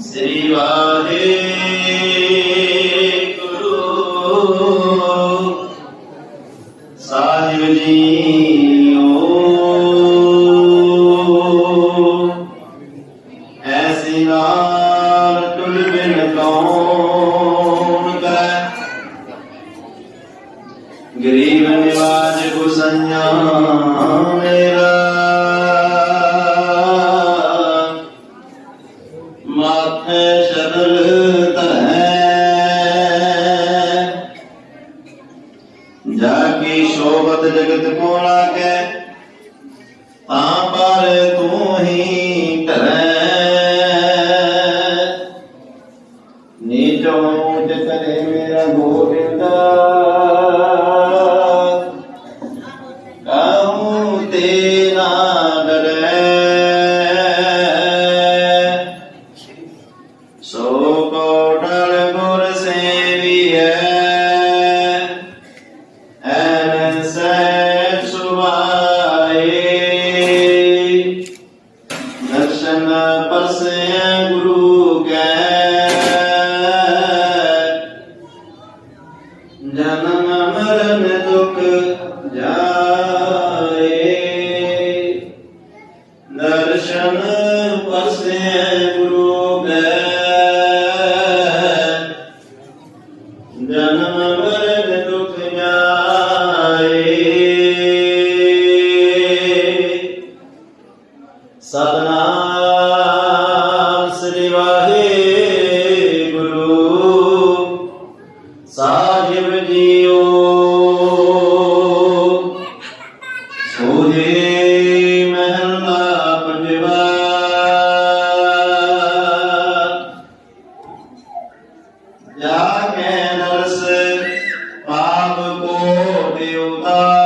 ਸ੍ਰੀ ਵਾਹਿਗੁਰੂ। ਸਾਹਿਬ JIO. ਐਸੀ ਨਾਲ ਤੁਲ ਬਿਨ ਕੌਣ ਕੈ ਗਰੀਬ ਨਿਵਾਜ ਗੁਸੰਿਆ ਮੇਰਾ ਸ਼ੋਭਤ ਜਗਤ ਕੋ ਲਾਗੈ ਤਾਂ ਪਰ ਤੂੰ ਹੀ ਧਰੈ ਨੀਚ ਜਨਮ ਮਰਨ ਦੁਖ ਜਾਏ Deus. Ah.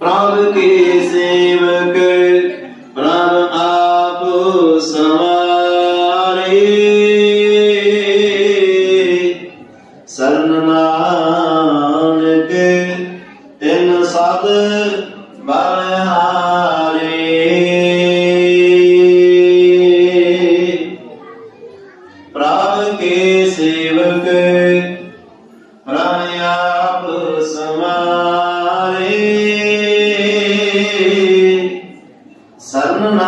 ਪ੍ਰਭ ਕੇ ਸੇਵਕ ਪ੍ਰਭ ਆਪ ਸਵਾਰੇ। ਸਰਨ ਨਾਨਕ ਤਿਨ ਸਦ ਬਲਿਹਾਰੇ ਪ੍ਰਭ ਕੇ ਸੇਵਕ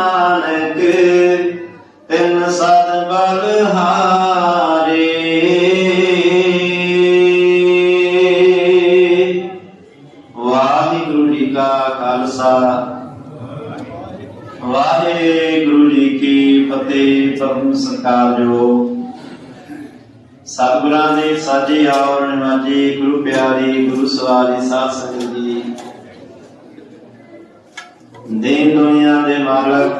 ਨਾਨਕ, ਤਿਨ ਸਦ ਬਲ ਵਾਹਿਗੁਰੂ ਜੀ ਕਾ ਖਾਲਸਾ। ਵਾਹਿਗੁਰੂ ਜੀ ਕੀ ਫਤਿਹ ਪਰਮ ਸੰਕਾਰ ਸਤਿਗੁਰਾਂ ਦੇ ਸਾਜੇ ਆਉਣ ਨਿਵਾਜੇ ਗੁਰੂ ਪਿਆਰੇ, ਗੁਰੂ ਸਵਾਰੀ ਸਾਧ ਸੰਗਤ ਜੀ ਦੇਨ ਦੁਨੀਆ ਦੇ ਮਾਲਕ।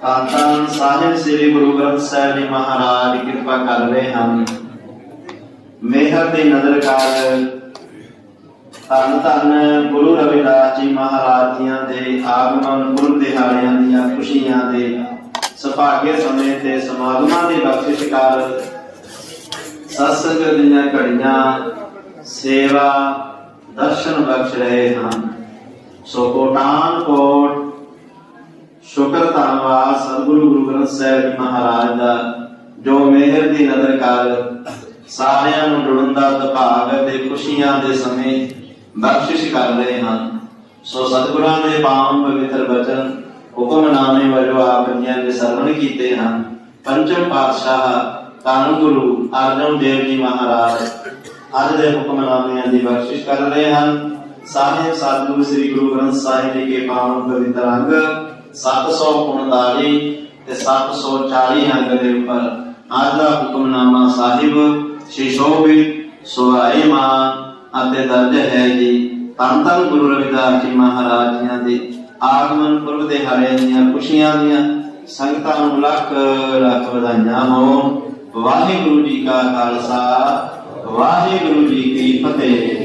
ਤਾਤਨ ਸਾਹਿਬ ਸ੍ਰੀ ਗੁਰੂ ਗ੍ਰੰਥ ਸਾਹਿਬ ਜੀ ਮਹਾਰਾਜ ਕਿਰਪਾ ਕਰ ਰਹੇ ਹਨ। ਮਿਹਰ ਦੀ ਨਜ਼ਰ ਕਰ ਧੰਨ ਧੰਨ ਗੁਰੂ ਰਵਿਦਾਸ ਜੀ ਮਹਾਰਾਜ ਜੀਆਂ ਦੇ ਆਗਮਨ ਪੁਰਬ ਦਿਹਾੜਿਆਂ ਦੀਆਂ ਖੁਸ਼ੀਆਂ ਦੇ ਸੁਭਾਗੇ ਸਮੇਂ ਤੇ ਸਮਾਗਮਾਂ ਦੀ ਬਖਸ਼ਿਸ਼ ਕਰ ਸਤਸੰਗ ਦੀਆਂ ਘੜੀਆਂ ਸੇਵਾ, ਦਰਸ਼ਨ ਬਖਸ਼ ਰਹੇ ਹਨ। ਸੋ ਕੋਟਾਨ ਸ਼ੁਕਰ ਧੰਨਵਾਦ ਸਤਿਗੁਰੂ ਗੁਰੂ ਗ੍ਰੰਥ ਸਾਹਿਬ ਜੀ ਮਹਾਰਾਜ ਦਾ, ਜੋ ਮਿਹਰ ਦੀ ਨਜ਼ਰ ਕਰ ਸਾਰਿਆਂ ਨੂੰ ਜੁੜਨ ਦਾ ਦਭਾਗ ਤੇ ਖੁਸ਼ੀਆਂ ਦੇ ਸਮੇਂ ਬਖਸ਼ਿਸ਼ ਕਰ ਰਹੇ ਹਨ। ਸੋ ਸਤਿਗੁਰਾਂ ਦੇ ਪਾਵਨ ਪਵਿੱਤਰ ਬਚਨ ਹੁਕਮਨਾਮੇ ਵਜੋਂ ਆਪ ਜੀਆਂ ਦੇ ਸਰਵਣ ਕੀਤੇ ਹਨ। ਪੰਚਮ ਪਾਤਸ਼ਾਹ ਧੰਨ ਗੁਰੂ ਅਰਜਨ ਦੇਵ ਜੀ ਮਹਾਰਾਜ, ਅੱਜ ਦੇ ਹੁਕਮਨਾਮਿਆਂ ਦੀ ਬਖਸ਼ਿਸ਼ ਕਰ ਰਹੇ ਹਨ। ਸਾਹਿਬ ਸਤਿਗੁਰੂ ਸ੍ਰੀ ਗੁਰੂ ਗ੍ਰੰਥ ਸਾਹਿਬ ਜੀ ਕੇ ਪਾਵਨ ਪਵਿੱਤਰ ਅੰਗ 739 ਤੇ 740 ਅੰਗ ਦੇ ਉੱਪਰ ਅੱਜ ਹੁਕਮਨਾਮਾ ਸਾਹਿਬ, ਸ਼੍ਰੀ ਸ਼ੋਭਿਤ ਅਤੇ ਦਰਜ ਹੈ ਜੀ, ਧੰਨ ਧੰਨ ਗੁਰੂ ਰਵਿਦਾਸ ਜੀ ਮਹਾਰਾਜ ਜੀਆਂ ਦੇ ਆਗਮਨ ਪੁਰਬ ਦੇ ਹਾਰੇ ਦੀਆਂ ਖੁਸ਼ੀਆਂ ਦੀਆਂ ਸੰਗਤਾਂ ਨੂੰ ਲੱਖ ਲੱਖ ਵਧਾਈਆਂ ਹੋਣ। ਵਾਹਿਗੁਰੂ ਜੀ ਕਾ ਖਾਲਸਾ, ਵਾਹਿਗੁਰੂ ਜੀ ਕੀ ਫਤਿਹ।